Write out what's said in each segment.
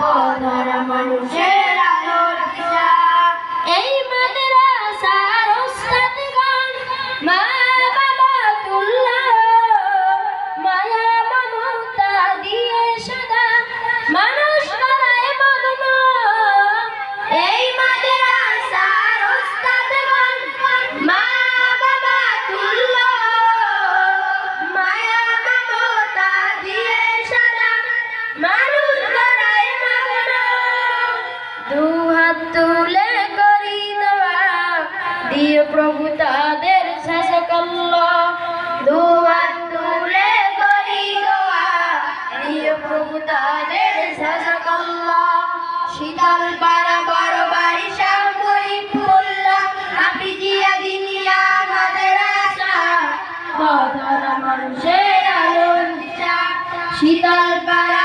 পথহারা মানুষের তাদের শেষ করল তুলে করি দোয়া। দিয়ে প্রভু তাদের শেষ শীতল পাড়া বড় বাড়ি সাময়িক ফুল্ল আপনি দিনিয়া আমাদের আশা। বদরা মানুষের আলোর দিশা, শীতল পাড়া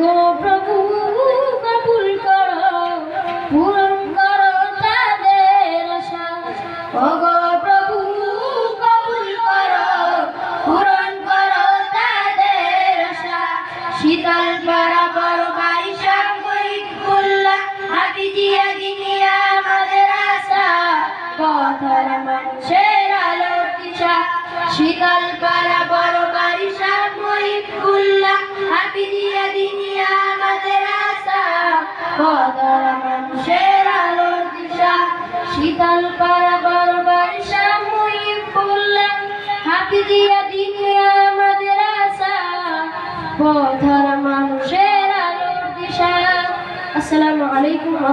ওগো প্রভু কবুল করো ওগো প্রভু কবুল করো করো শীতল মানুষের আলোর দিশা শীতল হাফিজিয়া দিনিয়া আমাদের আশা। পথর মানুষের আলোর দিশা। শীতল পাড়া বাড়ি সাময়িক খুল্লা হাফিজিয়া দিনিয়া আমাদের আশা। পথর মানুষের আলোর দিশা। আসসালামু আলাইকুম ওয়া